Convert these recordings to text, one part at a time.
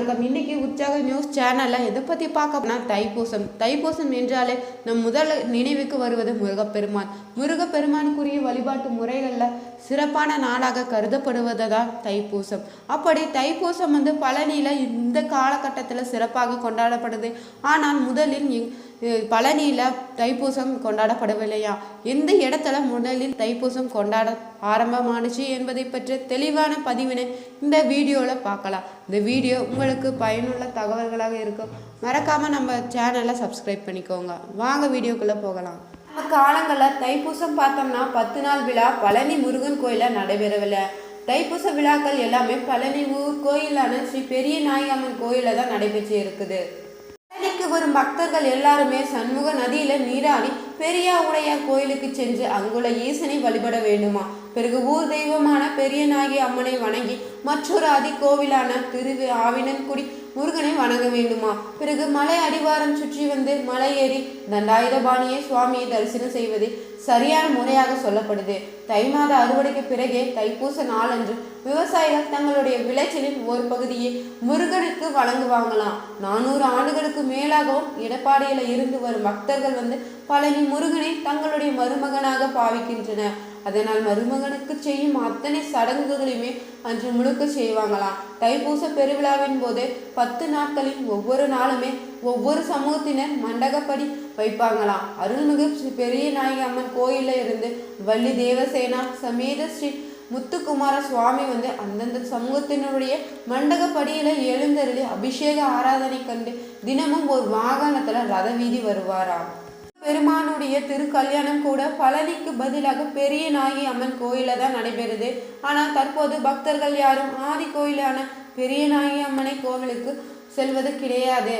வணக்கம். இன்னைக்கு உற்சாக நியூஸ் சேனலில் எதை பற்றி பார்க்க தைப்பூசம். தைப்பூசம் என்றாலே நம் முதல் நினைவுக்கு வருவது முருகப்பெருமான். முருகப்பெருமானுக்குரிய வழிபாட்டு முறைகளில் சிறப்பான நாளாக கருதப்படுவது தான் தைப்பூசம். அப்படி தைப்பூசம் வந்து பழனியில் இந்த காலகட்டத்தில் சிறப்பாக கொண்டாடப்படுது. ஆனால் முதலில் பழனியில் தைப்பூசம் கொண்டாடப்படவில்லையா? எந்த இடத்துல முதலில் தைப்பூசம் கொண்டாட ஆரம்பமானுச்சு என்பதை பற்றி தெளிவான பதிவினை இந்த வீடியோவில் பார்க்கலாம். இந்த வீடியோ உங்களுக்கு பயனுள்ள தகவல்களாக இருக்கும். மறக்காமல் நம்ம சேனலை சப்ஸ்கிரைப் பண்ணிக்கோங்க. வாங்க வீடியோக்குள்ளே போகலாம். நம்ம காலங்களில் தைப்பூசம் பார்த்தோம்னா பத்து நாள் விழா பழனி முருகன் கோயிலில் நடைபெறவில்லை. தைப்பூச விழாக்கள் எல்லாமே பழனி ஊர் கோயிலான ஸ்ரீ பெரிய நாயகம்மன் கோயிலில் தான் நடைபெற்று இருக்குது. வரும் பக்தர்கள் எல்லாருமே சண்முக நதியில நீராடி பெரியா கோயிலுக்கு சென்று அங்குள்ள ஈசனை வழிபட வேண்டுமா? பிறகு ஊர் தெய்வமான பெரியநாயகி அம்மனை வணங்கி மற்றொரு அதி கோவிலான திரு ஆவினன்குடி முருகனை வணங்க வேண்டுமா? பிறகு மலை அடிவாரம் சுற்றி வந்து மலை ஏறி தண்டாயுதபாணியை சுவாமியை தரிசனம் செய்வது சரியான முறையாக சொல்லப்படுது. தை மாத அறுவடைக்கு பிறகே தைப்பூச நாளன்று விவசாயிகள் தங்களுடைய விளைச்சலின் ஒரு பகுதியை முருகனுக்கு வழங்குவாங்களாம். நானூறு ஆண்டுகளுக்கு மேலாகவும் இடப்பாடியில் இருந்து வரும் பக்தர்கள் வந்து பழனி முருகனை தங்களுடைய மருமகனாக பாவிக்கின்றனர். அதனால் மருமகனுக்கு செய்யும் அத்தனை சடங்குகளையுமே அன்று முழுக்க செய்வாங்களாம். தைப்பூச பெருவிழாவின் போது பத்து நாட்களின் ஒவ்வொரு நாளுமே ஒவ்வொரு சமூகத்தினர் மண்டகப்படி வைப்பாங்களாம். அருள்மிகு ஸ்ரீ பெரிய நாயகி அம்மன் கோயிலில் இருந்து வள்ளி தேவசேனா சமேத ஸ்ரீ முத்துக்குமார சுவாமி வந்து அந்தந்த சமூகத்தினுடைய மண்டகப்படியில் எழுந்தருளி அபிஷேக ஆராதனை கண்டு தினமும் ஒரு வாகனத்தில் ரத வீதி வருவாராம். பெருமானுடைய திருக்கல்யாணம் கூட பழனிக்கு பதிலாக பெரிய நாயகி அம்மன் கோயில தான் நடைபெறுது. ஆனால் தற்போது பக்தர்கள் யாரும் ஆதி கோயிலான பெரிய நாயகி அம்மனை கோவிலுக்கு செல்வது கிடையாது.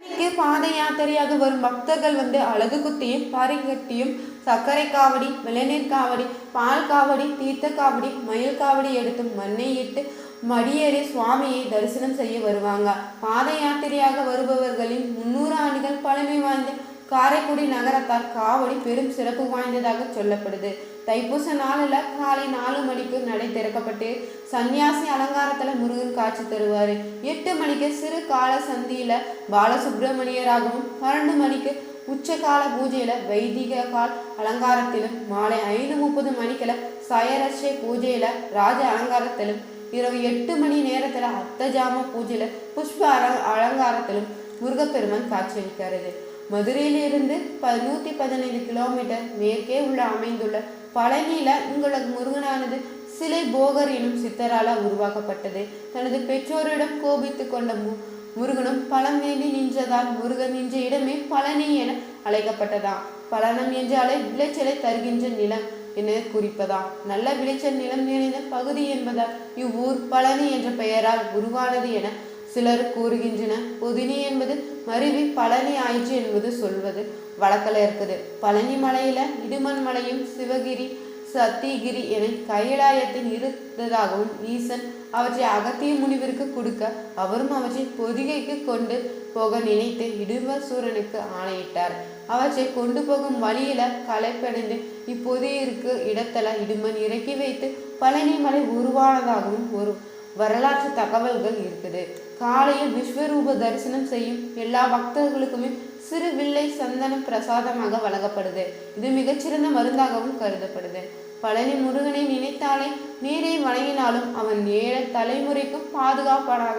பழனிக்கு பாத யாத்திரையாக வரும் பக்தர்கள் வந்து அழகு குத்தியும் பரிகட்டியும் சர்க்கரை காவடி இளநீர் காவடி பால் காவடி தீர்த்த காவடி மயில் காவடி எடுத்து மண்ணை இட்டு மடியேறி சுவாமியை தரிசனம் செய்ய வருவாங்க. பாத யாத்திரையாக வருபவர்களின் முன்னூறு ஆண்டுகள் பழமை வாய்ந்த காரைக்குடி நகரத்தார் காவடி பெரும் சிறப்பு வாய்ந்ததாக சொல்லப்படுது. தைப்பூச நாளில் காலை நாலு மணிக்கு நடை திறக்கப்பட்டு சன்னியாசி அலங்காரத்தில் முருகன் காட்சி தருவார். எட்டு மணிக்கு சிறு கால சந்தியில் பாலசுப்பிரமணியராகவும் பன்னெண்டு மணிக்கு உச்சகால பூஜையில வைதிக கால் அலங்காரத்திலும் மாலை ஐந்து முப்பது மணிக்கில் சயரட்சை பூஜையில ராஜ அலங்காரத்திலும் இரவு எட்டு மணி நேரத்தில் அர்த்தஜாம பூஜையில புஷ்ப அல- அலங்காரத்திலும் முருகப்பெருமான் காட்சியளிக்கிறது மதுரையிலிருந்து ப நூற்றி பதினைந்து கிலோமீட்டர் மேற்கே உள்ள அமைந்துள்ள பழனியில உங்களது முருகனானது சிலை போகர் எனும் சித்தரால உருவாக்கப்பட்டது. தனது பெற்றோரிடம் கோபித்து கொண்ட மு- முருகனும் பழம் வேண்டி நின்றதால் முருகன் நின்ற இடமே பழனி என அழைக்கப்பட்டதாம். பழனம் என்றாலே விளைச்சலை தருகின்ற நிலம் என குறிப்பதாம். நல்ல விளைச்சல் நிலம் நிறைந்த பகுதி என்பதால் இவ்வூர் பழனி என்ற பெயரால் உருவானது என சிலர் கூறுகின்றன. பொதினி என்பது மருவி பழனி ஆயிற்று என்பது சொல்வது வழக்கில் இருக்குது. பழனி மலையில இடுமன் மலையும் சிவகிரி சத்திகிரி என கைலாயத்தில் இருந்ததாகவும் ஈசன் அவற்றை அகத்திய முனிவிற்கு கொடுக்க அவரும் அவற்றை பொதிகைக்கு கொண்டு போக நினைத்து இடுவசூரனுக்கு ஆணையிட்டார். அவற்றை கொண்டு போகும் வழியில களைப்படைந்து இப்பொதியிற்கு இடத்துல இடுமன் இறக்கி வைத்து பழனி மலை உருவானதாகவும் ஒரு வரலாற்று தகவல்கள் இருக்குது. காலையில் விஸ்வரூப தரிசனம் செய்யும் எல்லா பக்தர்களுக்குமே சிறு வில்லை சந்தனம் பிரசாதமாக வழங்கப்படுது. இது மிகச்சிறந்த மருந்தாகவும் கருதப்படுது. பழனி முருகனை நினைத்தாலே நீரை வணங்கினாலும் அவன் ஏழ தலைமுறைக்கும் பாதுகாப்பானாக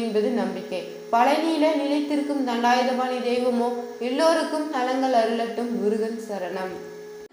என்பது நம்பிக்கை. பழனியில நிலைத்திருக்கும் தண்டாயுதபாணி தெய்வமோ எல்லோருக்கும் நலங்கள் அருளட்டும் முருகன் சரணம்.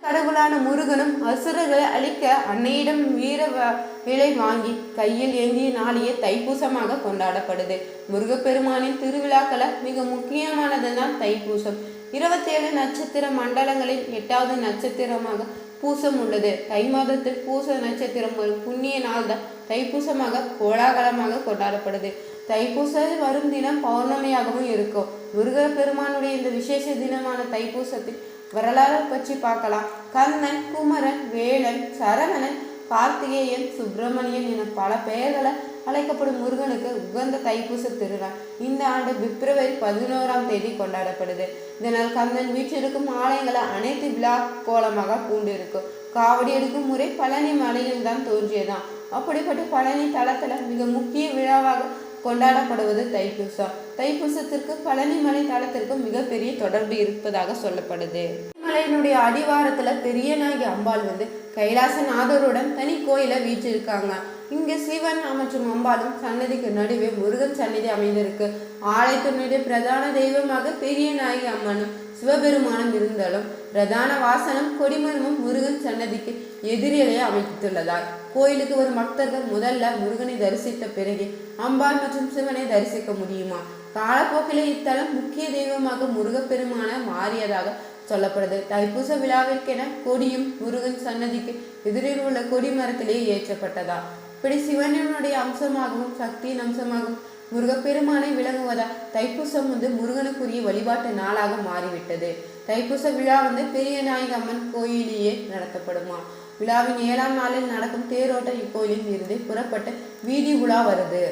கடவுளான முருகனும் அசுரர்களை அழிக்க அன்னையிடம் வீர வ- விலை வாங்கி கையில் ஏந்திய நாளையே தைப்பூசமாக கொண்டாடப்படுது. முருகப்பெருமானின் திருவிழாக்களை மிக முக்கியமானதுதான் தைப்பூசம். இருபத்தேழு நட்சத்திர மண்டலங்களில் எட்டாவது நட்சத்திரமாக பூசம் உள்ளது தை மாதத்தில் பூச நட்சத்திரம் ஒரு புண்ணிய நாள் தான் தைப்பூசமாக கோலாகலமாக கொண்டாடப்படுது. தைப்பூச வரும் தினம் பௌர்ணமியாகவும் இருக்கும். முருகப்பெருமானுடைய இந்த விசேஷ தினமான தைப்பூசத்தில் வரலாறு பற்றி பார்க்கலாம். கண்ணன் குமரன் வேலன் சரவணன் கார்த்திகேயன் சுப்பிரமணியன் என பல பெயர்களை அழைக்கப்படும் முருகனுக்கு உகந்த தைப்பூச திருநாள். இந்த ஆண்டு பிப்ரவரி பதினோராம் தேதி கொண்டாடப்படுது. இதனால் கந்தன் வீற்றிருக்கும் ஆலயங்களை அனைத்து விழா கோலமாக பூண்டிருக்கும். காவடி எடுக்கும் முறை பழனி மலையில் தான் தோன்றியதாம். அப்படிப்பட்ட பழனி தளத்தில் மிக முக்கிய விழாவாக கொண்டாடப்படுவது தைப்பூசம். தைப்பூசத்திற்கு பழனிமலை தளத்திற்கு மிகப்பெரிய தொடர்பு இருப்பதாக சொல்லப்படுது. மலையினுடைய அடிவாரத்துல பெரியநாயகி அம்பாள் வந்து கைலாசநாதருடன் தனி கோயில வீற்றிருக்காங்க. இங்க சிவன் மற்றும் அம்பாளும் சன்னதிக்கு நடுவே முருகன் சன்னதி அமைந்திருக்கு. ஆலயத்தினுடைய பிரதான தெய்வமாக பெரிய நாயகி அம்மனும் சிவபெருமானம் இருந்தாலும் பிரதான வாசனம் கொடிமரமும் முருகன் சன்னதிக்கு எதிரிலே அமைத்துள்ளதால் கோயிலுக்கு வரும் பக்தர்கள் முதல்ல முருகனை தரிசித்த பிறகு அம்பாள் மற்றும் சிவனை தரிசிக்க முடியுமா? காலப்போக்கில் இத்தலம் முக்கிய தெய்வமாக முருகப்பெருமான மாறியதாக சொல்லப்படுது. தைப்பூச விழாவிற்கென கொடியும் முருகன் சன்னதிக்கு எதிரில் உள்ள கொடி மரத்திலேயே ஏற்றப்பட்டதா? இப்படி சிவனுடைய அம்சமாகவும் சக்தியின் அம்சமாகவும் முருகப்பெருமானை விளங்குவதா தைப்பூசம் வந்து முருகனுக்குரிய வழிபாட்டு நாளாக மாறிவிட்டது. தைப்பூச விழா வந்து பெரிய நாயக அம்மன் கோயிலேயே நடத்தப்படுமா? விழாவின் ஏழாம் நாளில் நடக்கும் தேரோட்டம் இக்கோயிலில் இருந்து புறப்பட்டு வீதி உலா வருது.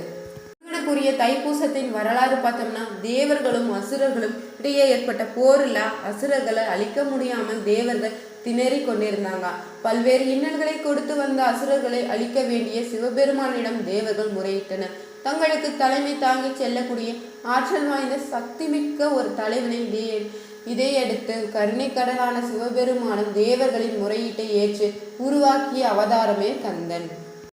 முருகனுக்குரிய தைப்பூசத்தின் வரலாறு பார்த்தோம்னா தேவர்களும் அசுரர்களும் இடையே ஏற்பட்ட போரில் அசுரர்களை அழிக்க முடியாமல் தேவர்கள் திணறி கொண்டிருந்தாங்க. பல்வேறு இன்னல்களை கொடுத்து வந்த அசுரர்களை அழிக்க வேண்டிய சிவபெருமானிடம் தேவர்கள் முறையிட்டனர். தங்களுக்கு தலைமை தாங்கி செல்லக்கூடிய ஆற்றல் வாய்ந்த சக்திமிக்க ஒரு தலைவனை இதையே இதையடுத்து கருணைக்கடலான சிவபெருமானும் தேவர்களின் முறையீட்டை ஏற்று உருவாக்கிய அவதாரமே கந்தன்.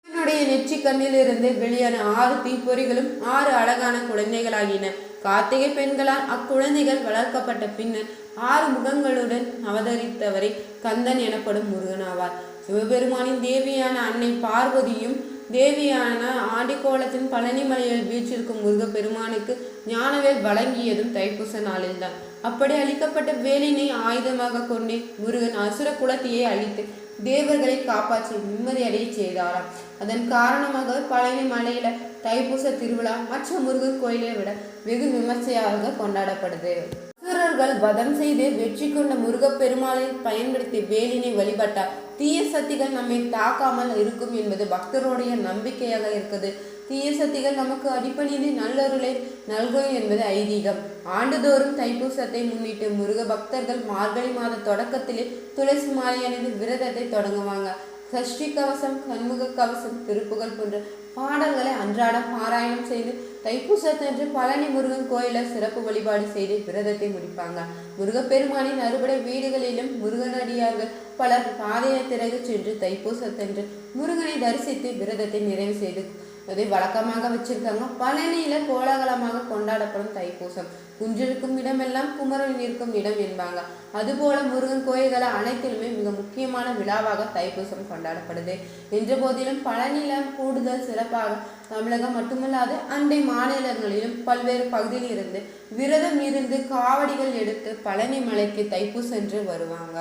என்னுடைய நெற்றி கண்ணிலிருந்து வெளியான ஆறு தீப்பொறிகளும் ஆறு அழகான குழந்தைகளாகின. கார்த்திகை பெண்களால் அக்குழந்தைகள் வளர்க்கப்பட்ட பின்னர் ஆறு முகங்களுடன் அவதரித்தவரை கந்தன் எனப்படும் முருகனாவார். சிவபெருமானின் தேவியான அன்னை பார்வதியும் தேவியான ஆடிக்கோலத்தின் பழனிமலையில் வீற்றிருக்கும் முருகப்பெருமானுக்கு ஞானவேல் வழங்கியதும் தைப்பூச நாளில்தான். அப்படி அளிக்கப்பட்ட வேலினை ஆயுதமாக கொண்டே முருகன் அசுர குலத்தையே அழித்து தேவர்களை காப்பாற்றி நிம்மதியடைய செய்தாராம். அதன் காரணமாக பழனி மலையில தைப்பூச திருவிழா மற்ற முருகன் கோயிலை விட வெகு விமர்சையாக கொண்டாடப்படுது. அசுரர்கள் வதம் செய்து வெற்றி கொண்ட முருகப்பெருமாளை பயன்படுத்தி வேலினை வழிபட்டார். தீய சக்திகள் நம்மை தாக்காமல் இருக்கும் என்பது பக்தருடைய நம்பிக்கையாக இருக்குது. தீய சக்திகள் நமக்கு அடிப்பணிந்து நல்லருளை நல்கும் என்பது ஐதீகம். ஆண்டுதோறும் தைப்பூசத்தை முன்னிட்டு முருக பக்தர்கள் மார்கழி மாத தொடக்கத்திலே துளசி மாலை அணிந்து விரதத்தை தொடங்குவாங்க. சஷ்டி கவசம் கண்முக கவசம் திருப்புகள் போன்ற பாடல்களை அன்றாடம் பாராயணம் செய்து தைப்பூசத்தன்று பழனி முருகன் கோயில சிறப்பு வழிபாடு செய்து விரதத்தை முடிப்பாங்க. முருகப்பெருமானின் அறுபடை வீடுகளிலும் முருகனடியார்கள் பலர் பாதையத்திறகு சென்று தைப்பூசத்தன்று முருகனை தரிசித்து விரதத்தை நிறைவு செய்து அதை வழக்கமாக வச்சிருக்காங்க. பழனியில கோலாகலமாக கொண்டாடப்படும் தைப்பூசம். குஞ்சிருக்கும் இடமெல்லாம் குமரன் இருக்கும் இடம் என்பாங்க. அதுபோல முருகன் கோயில்கள் அனைத்திலுமே மிக முக்கியமான விழாவாக தைப்பூசம் கொண்டாடப்படுது. என்ற போதிலும் பழனியில கூடுதல் சிறப்பாக தமிழகம் மட்டுமல்லாது அண்டை மாநிலங்களிலும் பல்வேறு பகுதியில் இருந்து விரதம் இருந்து காவடிகள் எடுத்து பழனி மலைக்கு தைப்பூசென்று வருவாங்க.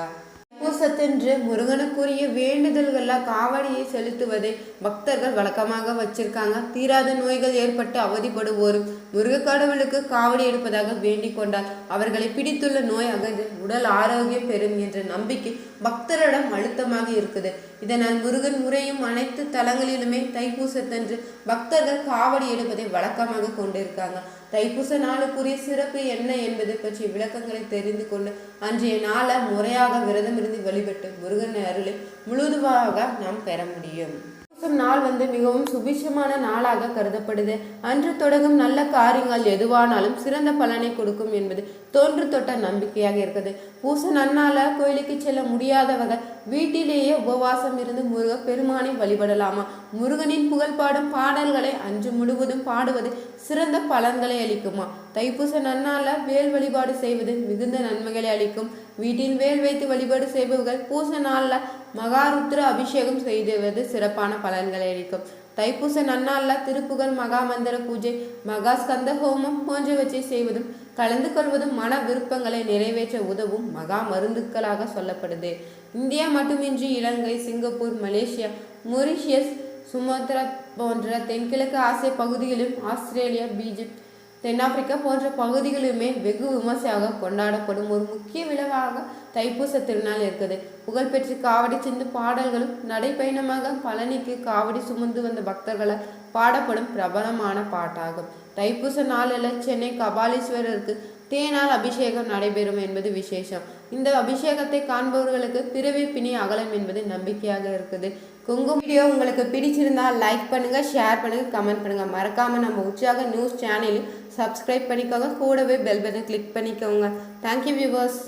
பூசத்தென்று முருகனுக்குரிய வேண்டுதல்களில் காவடியை செலுத்துவதை பக்தர்கள் வழக்கமாக வச்சிருக்காங்க. தீராத நோய்கள் ஏற்பட்டு அவதிப்படுவோரும் முருக கடவுளுக்கு காவடி எடுப்பதாக வேண்டிக் கொண்டால் அவர்களை பிடித்துள்ள நோய் அகன்று உடல் ஆரோக்கியம் பெறும் என்ற நம்பிக்கை பக்தரிடம் அழுத்தமாக இருக்குது. இதனால் முருகன் முறையும் அனைத்து தலங்களிலுமே தைப்பூசத்தன்று பக்தர்கள் காவடி எடுப்பதை வழக்கமாக கொண்டிருக்காங்க. தைப்பூச நாளுக்குரிய சிறப்பு என்ன என்பது பற்றிய விளக்கங்களை தெரிந்து கொண்டு அன்றைய நாளை முறையாக விரதமிருந்து வழிபட்டு முருகன் அருளை முழுதுவாக நாம் பெற முடியும். நாள் வந்து மிகவும் சுபிட்சமான நாளாக கருதப்படுது. அன்று தொடங்கும் நல்ல காரியங்கள் எதுவானாலும் சிறந்த பலனை கொடுக்கும் என்பது தோன்று தொட்ட நம்பிக்கையாக இருக்குது. பூச நன்னால கோயிலுக்கு செல்ல முடியாதவர்கள் வீட்டிலேயே உபவாசம் இருந்து முருக பெருமானை வழிபடலாமா? முருகனின் புகழ்பாடும் பாடல்களை அன்று முழுவதும் பாடுவது சிறந்த பலன்களை அளிக்குமா? தைப்பூச நன்னால வேல் வழிபாடு செய்வது மிகுந்த நன்மைகளை அளிக்கும். வீட்டில் வேல் வைத்து வழிபாடு செய்பவர்கள் பூச நாளில் மகாருத்ர அபிஷேகம் செய்துவது சிறப்பான பலன்களை அளிக்கும். தைப்பூச நன்னாளில் திருப்புகழ் மகாமந்திர பூஜை மகா ஸ்கந்த ஹோமம் போன்றவற்றை செய்வதும் கலந்து கொள்வதும் மன விருப்பங்களை நிறைவேற்ற உதவும் மகா மருந்துக்களாக சொல்லப்படுது. இந்தியா மட்டுமின்றி Ilangai Singapore Malaysia Mauritius Sumatra போன்ற தென்கிழக்கு ஆசிய பகுதிகளிலும் ஆஸ்திரேலியா பீஜிப் தென்னாப்பிரிக்கா போன்ற பகுதிகளிலுமே வெகு விமர்சையாக கொண்டாடப்படும் ஒரு முக்கிய விழாவாக தைப்பூச திருநாள் இருக்குது. புகழ்பெற்ற காவடி சிந்து பாடல்களும் நடைப்பயணமாக பழனிக்கு காவடி சுமந்து வந்த பக்தர்களால் பாடப்படும் பிரபலமான பாட்டாகும். தைப்பூச நாளில் சென்னை கபாலீஸ்வரருக்கு தேனால் அபிஷேகம் நடைபெறும் என்பது விசேஷம். இந்த அபிஷேகத்தை காண்பவர்களுக்கு பிறவி பிணி அகலம் என்பது நம்பிக்கையாக இருக்குது. குங்குமம் வீடியோ உங்களுக்கு பிடிச்சிருந்தா லைக் பண்ணுங்கள் ஷேர் பண்ணுங்கள் கமெண்ட் பண்ணுங்கள் மறக்காமல் நம்ம உற்சாக நியூஸ் சேனலையும் சப்ஸ்கிரைப் பண்ணிக்கோங்க. கூடவே பெல் பட்டன் கிளிக் பண்ணிக்கோங்க. Thank you viewers